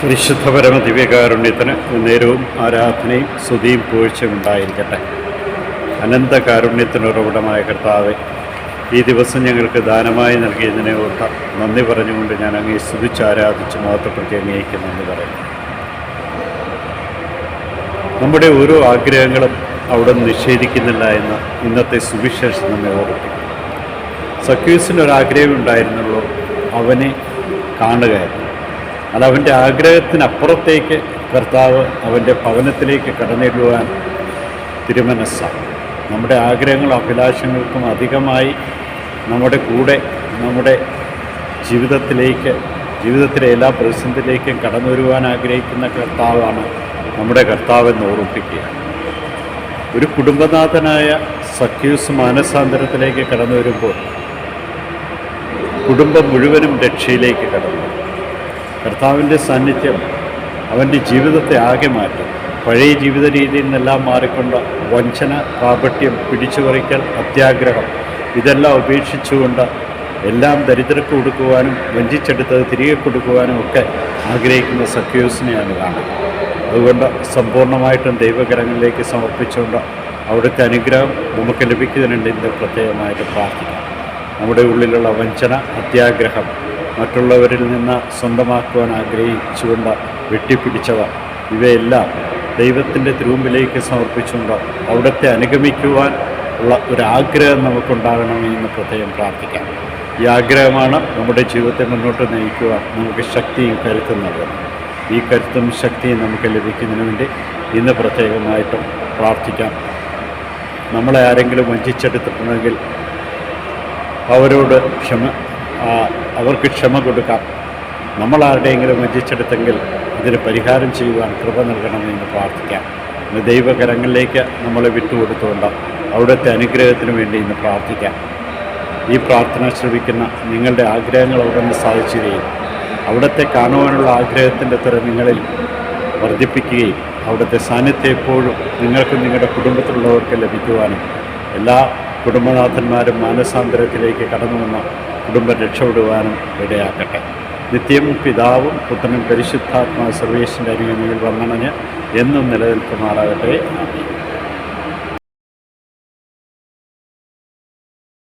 പരിശുദ്ധ പരമ ദിവ്യകാരുണ്യത്തിന് നേരവും ആരാധനയും സ്തുതിയും പൂഴ്ചയും ഉണ്ടായിരിക്കട്ടെ. അനന്ത കാരുണ്യത്തിനുറവിടമായ കർത്താവെ ഈ ദിവസം ഞങ്ങൾക്ക് ദാനമായി നൽകിയതിനെ ഓർത്ത നന്ദി പറഞ്ഞുകൊണ്ട് ഞാൻ അങ്ങേ സ്തുതിച്ച് ആരാധിച്ച് മഹത്വപ്പെടുത്തി അങ്ങേക്ക് നന്ദി പറയുന്നു. നമ്മുടെ ഓരോ ആഗ്രഹങ്ങളും അവിടെ നിഷേധിക്കുന്നില്ല എന്ന് ഇന്നത്തെ സുവിശേഷം നമ്മെ ഓർപ്പിക്കും. സക്യൂസിനൊരാഗ്രഹം ഉണ്ടായിരുന്നുള്ളൂ അവനെ കാണുകയായിരുന്നു. അത് അവന്റെ ആഗ്രഹത്തിനപ്പുറത്തേക്ക് കർത്താവ് അവന്റെ ഭവനത്തിലേക്ക് കടന്നിടുവാൻ തിരുമനസ്സാണ്. നമ്മുടെ ആഗ്രഹങ്ങളും അഭിലാഷങ്ങൾക്കും അധികമായി നമ്മുടെ കൂടെ നമ്മുടെ ജീവിതത്തിലേക്ക് ജീവിതത്തിലെ എല്ലാ പ്രതിസന്ധിയിലേക്കും കടന്നു വരുവാൻ ആഗ്രഹിക്കുന്ന കർത്താവാണ് നമ്മുടെ കർത്താവെന്ന് ഓർമ്മിപ്പിക്കുക. ഒരു കുടുംബനാഥനായ സഖ്യൂസ് മാനസാന്തരത്തിലേക്ക് കടന്നു വരുമ്പോൾ കുടുംബം മുഴുവനും രക്ഷയിലേക്ക് കടന്നു. കർത്താവിന്റെ സാന്നിധ്യം അവന്റെ ജീവിതത്തെ ആകെ മാറ്റും. പഴയ ജീവിത രീതിയിൽ നിന്നെല്ലാം മാറിക്കൊണ്ട് വഞ്ചന കാപട്യം പിടിച്ചുപറിക്കൽ അത്യാഗ്രഹം ഇതെല്ലാം ഉപേക്ഷിച്ചുകൊണ്ട് എല്ലാം ദരിദ്രർക്ക് കൊടുക്കുവാനും വഞ്ചിച്ചെടുത്തത് തിരികെ കൊടുക്കുവാനും ഒക്കെ ആഗ്രഹിക്കുന്ന സഖ്യൂസിനെയാണ് കാണുന്നത് അതുകൊണ്ട് സമ്പൂർണമായിട്ടും ദൈവകരങ്ങളിലേക്ക് സമർപ്പിച്ചുകൊണ്ട് അവിടുത്തെ അനുഗ്രഹം നമുക്ക് ലഭിക്കുന്നതിനുണ്ട് ഇന്ന് പ്രത്യേകമായിട്ട് പ്രാർത്ഥിക്കാം. നമ്മുടെ ഉള്ളിലുള്ള വഞ്ചന അത്യാഗ്രഹം മറ്റുള്ളവരിൽ നിന്ന് സ്വന്തമാക്കുവാൻ ആഗ്രഹിച്ചുകൊണ്ട് വെട്ടിപ്പിടിച്ചവ. ഇവയെല്ലാം ദൈവത്തിന്റെ തിരുമുമ്പിലേക്ക് സമർപ്പിച്ചുകൊണ്ട് അവിടുത്തെ അനുഗമിക്കുവാൻ ഉള്ള ഒരാഗ്രഹം നമുക്കുണ്ടാകണമെന്ന് പ്രത്യേകം പ്രാർത്ഥിക്കാം. ഈ ആഗ്രഹമാണ് നമ്മുടെ ജീവിതത്തെ മുന്നോട്ട് നയിക്കുവാൻ നമുക്ക് ശക്തിയും കരുത്തും നൽകുന്നത്. ഈ കരുത്തും ശക്തിയും നമുക്ക് ലഭിക്കുന്നതിന് വേണ്ടി ഇന്ന് പ്രത്യേകമായിട്ടും പ്രാർത്ഥിക്കാം. നമ്മളെ ആരെങ്കിലും വഞ്ചിച്ചെടുത്തിട്ടുണ്ടെങ്കിൽ അവരോട് ക്ഷമ അവർക്ക് ക്ഷമ കൊടുക്കാം. നമ്മൾ ആരുടെയെങ്കിലും വഞ്ചിച്ചെടുത്തെങ്കിൽ ഇതിന് പരിഹാരം ചെയ്യുവാൻ കൃപ നൽകണമെന്ന് പ്രാർത്ഥിക്കാം. ഇന്ന് ദൈവകരങ്ങളിലേക്ക് നമ്മളെ വിട്ടുകൊടുത്തുകൊണ്ട് അവിടുത്തെ അനുഗ്രഹത്തിന് വേണ്ടി ഇന്ന് പ്രാർത്ഥിക്കാം. ഈ പ്രാർത്ഥന ശ്രമിക്കുന്ന നിങ്ങളുടെ ആഗ്രഹങ്ങൾ അവിടെ നിന്ന് സാധിച്ചുകയും അവിടുത്തെ കാണുവാനുള്ള ആഗ്രഹത്തിന്റെ തുറ നിങ്ങളിൽ വർദ്ധിപ്പിക്കുകയും അവിടുത്തെ സാന്നിധ്യം എപ്പോഴും നിങ്ങൾക്കും നിങ്ങളുടെ കുടുംബത്തിലുള്ളവർക്ക് ലഭിക്കുവാനും എല്ലാ കുടുംബനാഥന്മാരും മാനസാന്തരത്തിലേക്ക് കടന്നു വന്ന കുടുംബം രക്ഷപ്പെടുവാനും ഇടയാക്കട്ടെ. നിത്യം പിതാവും പുത്രനും പരിശുദ്ധാത്മാ സർവീസിന്റെ അരികിൽ വന്നണഞ്ഞ് എന്നും നിലനിൽക്കുമാറാകട്ടെ. ആമേൻ